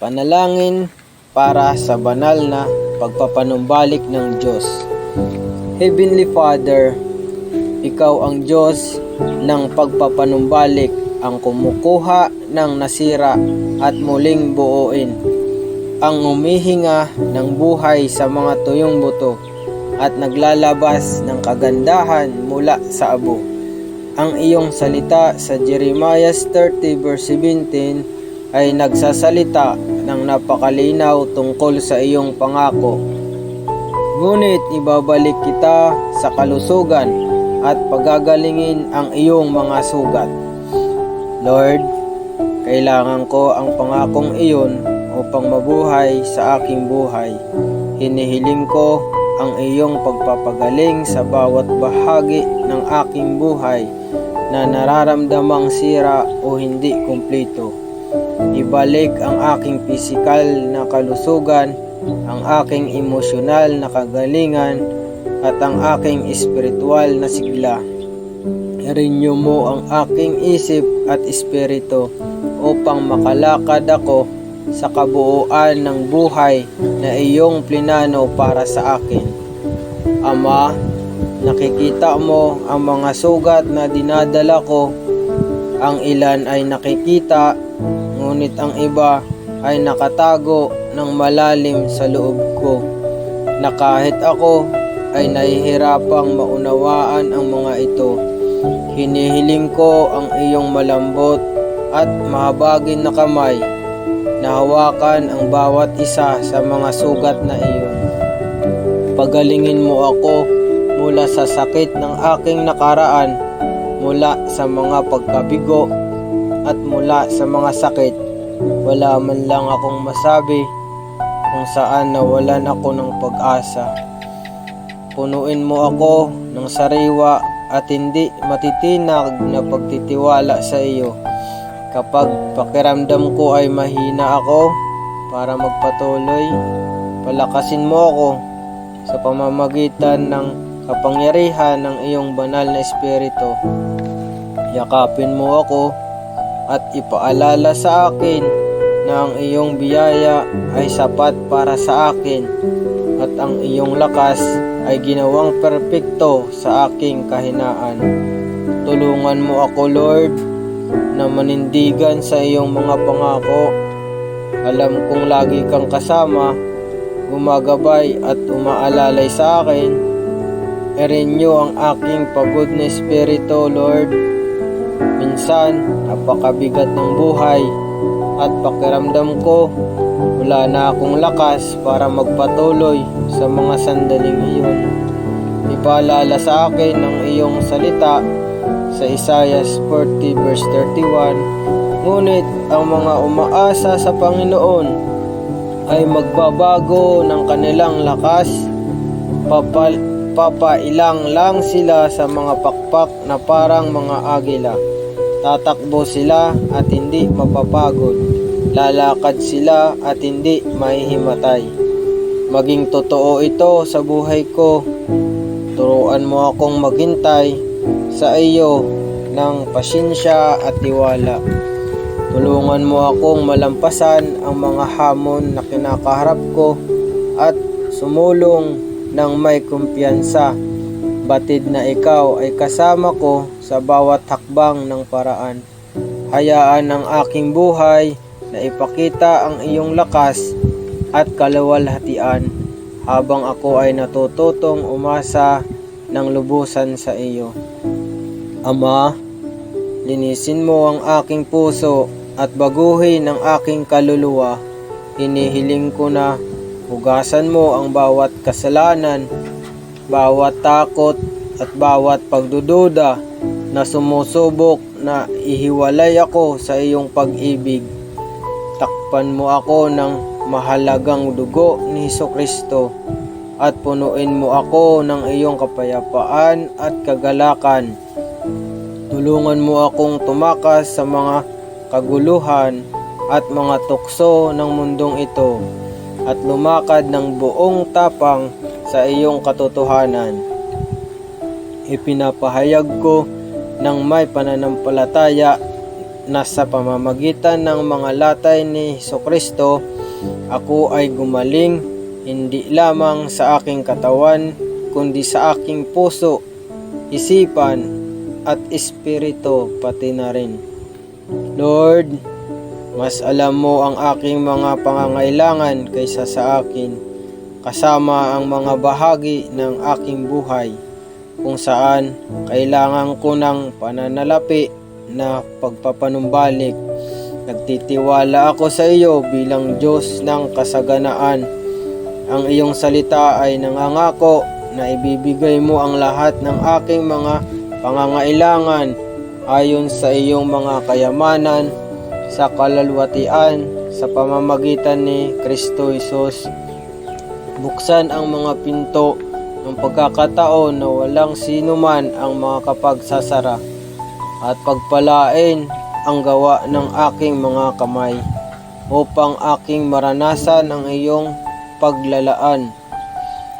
Panalangin para sa banal na pagpapanumbalik ng Diyos. Heavenly Father, Ikaw ang Diyos ng pagpapanumbalik ang kumukuha ng nasira at muling buuin. Ang umihinga ng buhay sa mga tuyong buto at naglalabas ng kagandahan mula sa abo. Ang iyong salita sa Jeremiah 30 verse 17 ay nagsasalita ng napakalinaw tungkol sa iyong pangako. Ngunit ibabalik kita sa kalusugan at pagagalingin ang iyong mga sugat. Lord, kailangan ko ang pangakong iyon upang mabuhay sa aking buhay. Hinihiling ko ang iyong pagpapagaling sa bawat bahagi ng aking buhay na nararamdamang sira o hindi kumpleto. Ibalik ang aking pisikal na kalusugan, ang aking emosyonal na kagalingan, at ang aking espiritual na sigla. I-renew mo ang aking isip at espiritu upang makalakad ako sa kabuuan ng buhay na iyong plinano para sa akin. Ama, nakikita mo ang mga sugat na dinadala ko. Ang ilan ay nakikita, ngunit ang iba ay nakatago ng malalim sa loob ko. Na kahit ako ay nahihirapang maunawaan ang mga ito. Hinihiling ko ang iyong malambot at mahabagin na kamay na hawakan ang bawat isa sa mga sugat na iyon. Pagalingin mo ako mula sa sakit ng aking nakaraan, mula sa mga pagkabigo at mula sa mga sakit. Wala man lang akong masabi kung saan nawalan ako ng pag-asa. Punuin mo ako ng sariwa at hindi matitinag na pagtitiwala sa iyo. Kapag pakiramdam ko ay mahina ako para magpatuloy, palakasin mo ako sa pamamagitan ng kapangyarihan ng iyong banal na espiritu. Yakapin mo ako at ipaalala sa akin na ang iyong biyaya ay sapat para sa akin at ang iyong lakas ay ginawang perpekto sa aking kahinaan. Tulungan mo ako, Lord, na manindigan sa iyong mga pangako. Alam kong lagi kang kasama, gumagabay at umaalalay sa akin. I-renew ang aking pagod na espiritu, Lord. Minsan, napakabigat ng buhay at pakiramdam ko wala na akong lakas para magpatuloy sa mga sandaling iyon. Ipaalala sa akin ng iyong salita sa Isaiah 40 verse 31, Ngunit ang mga umaasa sa Panginoon ay magbabago ng kanilang lakas, papal, papailang lang sila sa mga pakpak na parang mga agila. Tatakbo sila at hindi mapapagod. Lalakad sila at hindi mahihimatay. Maging totoo ito sa buhay ko. Turuan mo akong maghintay sa iyo ng pasensya at tiwala. Tulungan mo akong malampasan ang mga hamon na kinakaharap ko at sumulong ng may kumpiyansa. Batid na ikaw ay kasama ko sa bawat hakbang ng paraan. Hayaan ang aking buhay na ipakita ang iyong lakas at kalawalhatian habang ako ay natututong umasa ng lubusan sa iyo. Ama, linisin mo ang aking puso at baguhin ang aking kaluluwa. Hinihiling ko na hugasan mo ang bawat kasalanan, bawat takot at bawat pagdududa na sumusubok na ihiwalay ako sa iyong pag-ibig. Takpan mo ako ng mahalagang dugo ni Heso Kristo at punuin mo ako ng iyong kapayapaan at kagalakan. Tulungan mo akong tumakas sa mga kaguluhan at mga tukso ng mundong ito at lumakad ng buong tapang sa iyong katotohanan. Ipinapahayag ko ng may pananampalataya na sa pamamagitan ng mga latay ni Heso Kristo, ako ay gumaling hindi lamang sa aking katawan, kundi sa aking puso, isipan, at espiritu pati na rin. Lord, mas alam mo ang aking mga pangangailangan kaysa sa akin, kasama ang mga bahagi ng aking buhay, kung saan kailangan ko ng pananalapi na pagpapanumbalik. Nagtitiwala ako sa iyo bilang Diyos ng kasaganaan. Ang iyong salita ay nangangako na ibibigay mo ang lahat ng aking mga pangangailangan ayon sa iyong mga kayamanan sa kalalwatian sa pamamagitan ni Kristo Jesus. Buksan ang mga pinto ng pagkakataon na walang sino man ang makakapagsasara at pagpalain ang gawa ng aking mga kamay upang aking maranasan ang iyong paglalaan.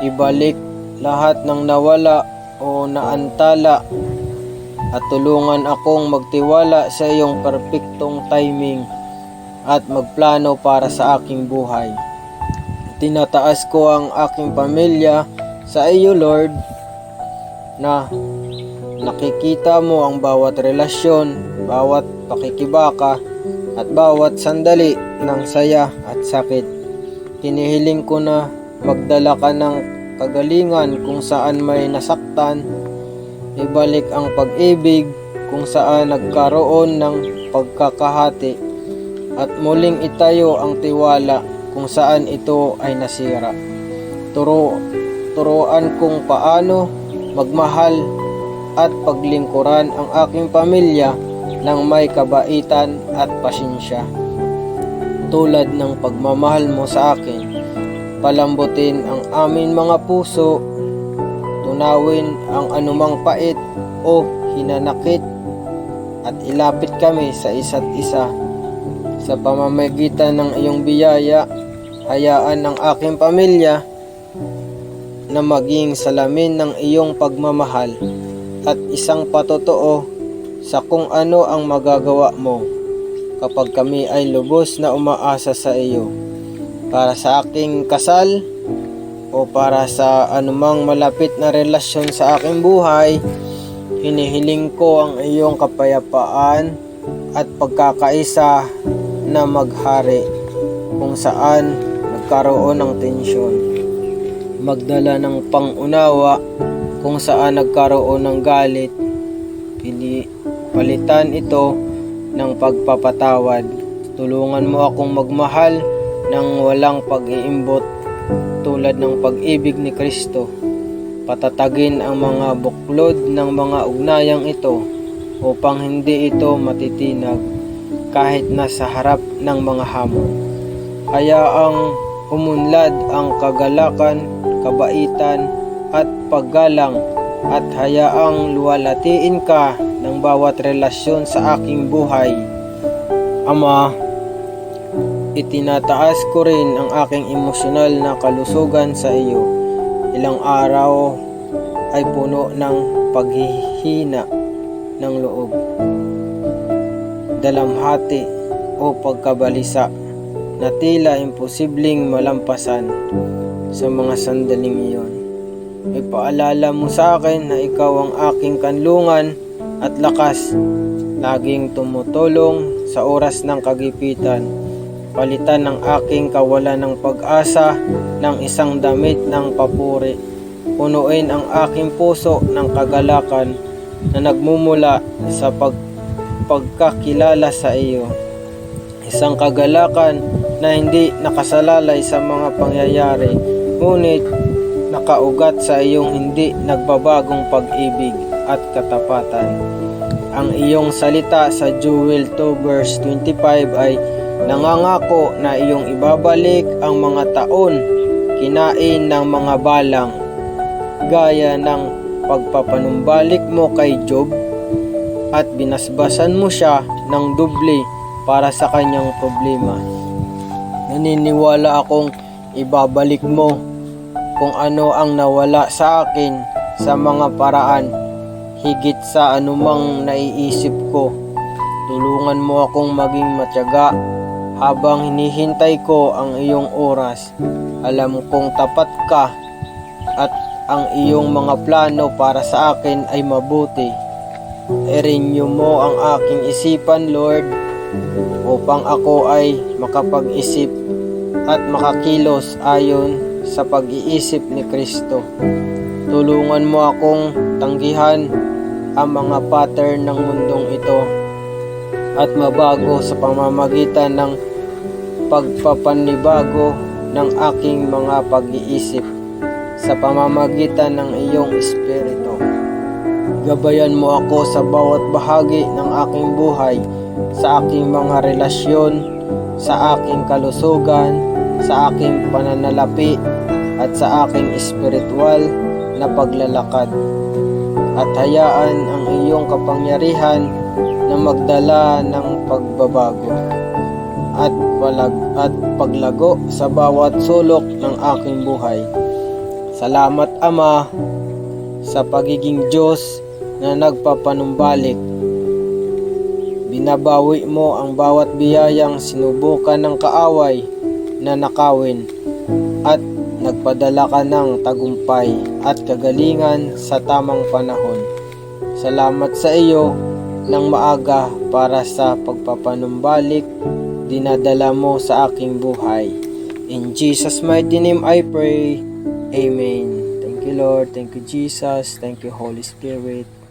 Ibalik lahat ng nawala o naantala at tulungan akong magtiwala sa iyong perpektong timing at magplano para sa aking buhay. Tinataas ko ang aking pamilya sa iyo, Lord, na nakikita mo ang bawat relasyon, bawat pakikibaka, at bawat sandali ng saya at sakit. Kinihiling ko na magdala ka ng kagalingan kung saan may nasaktan, ibalik ang pag-ibig kung saan nagkaroon ng pagkakahati, at muling itayo ang tiwala kung saan ito ay nasira. Turo, turuan kung paano magmahal at paglingkuran ang aking pamilya ng may kabaitan at pasensya. Tulad ng pagmamahal mo sa akin, palambutin ang amin mga puso, tunawin ang anumang pait o hinanakit at ilapit kami sa isa't isa. Sa pamamagitan ng iyong biyaya, hayaan ang aking pamilya na maging salamin ng iyong pagmamahal at isang patotoo sa kung ano ang magagawa mo kapag kami ay lubos na umaasa sa iyo para sa aking kasal o para sa anumang malapit na relasyon sa aking buhay hinihiling ko ang iyong kapayapaan at pagkakaisa na maghari kung saan nagkaroon ng tensyon. Magdala ng pangunawa kung saan nagkaroon ng galit. Pili palitan ito ng pagpapatawad. Tulungan mo akong magmahal ng walang pag-iimbot tulad ng pag-ibig ni Kristo patatagin ang mga buklod ng mga ugnayang ito upang hindi ito matitinag kahit nasa harap ng mga hamon kaya ang umunlad ang kagalakan kabaitan at paggalang at hayaang luwalatiin ka ng bawat relasyon sa aking buhay. Ama, itinataas ko rin ang aking emosyonal na kalusugan sa iyo. Ilang araw ay puno ng paghihina ng loob, dalamhati o pagkabalisa na tila imposibleng malampasan sa mga sandaling iyon. Ipaalala mo sa akin na ikaw ang aking kanlungan at lakas, laging tumutulong sa oras ng kagipitan. Palitan ng aking kawalan ng pag-asa ng isang damit ng papuri. Punuin ang aking puso ng kagalakan na nagmumula sa pag pagkakilala sa iyo. Isang kagalakan na hindi nakasalalay sa mga pangyayari, ngunit nakaugat sa iyong hindi nagbabagong pag-ibig at katapatan. Ang iyong salita sa Joel 2 verse 25 ay nangangako na iyong ibabalik ang mga taon kinain ng mga balang gaya ng pagpapanumbalik mo kay Job at binasbasan mo siya ng doble para sa kanyang problema. Naniniwala akong ibabalik mo kung ano ang nawala sa akin sa mga paraan higit sa anumang naiisip ko. Tulungan mo akong maging matyaga habang hinihintay ko ang iyong oras. Alam kong tapat ka at ang iyong mga plano para sa akin ay mabuti. I-renew mo ang aking isipan, Lord, upang ako ay makapag-isip at makakilos ayon sa pag-iisip ni Kristo. Tulungan mo akong tanggihan ang mga pattern ng mundong ito at mabago sa pamamagitan ng pagpapanibago ng aking mga pag-iisip sa pamamagitan ng iyong espiritu. Gabayan mo ako sa bawat bahagi ng aking buhay, sa aking mga relasyon, sa aking kalusugan, sa aking pananalapi, at sa aking espiritual na paglalakad. At hayaan ang iyong kapangyarihan na magdala ng pagbabago at palag at paglago sa bawat sulok ng aking buhay. Salamat Ama sa pagiging Diyos na nagpapanumbalik. Binabawi mo ang bawat biyayang sinubukan ng kaaway na nakawin at nagpadala ka ng tagumpay at kagalingan sa tamang panahon. Salamat sa iyo ng maaga para sa pagpapanumbalik dinadala mo sa aking buhay. In Jesus' mighty name I pray. Amen. Thank you Lord. Thank you Jesus. Thank you Holy Spirit.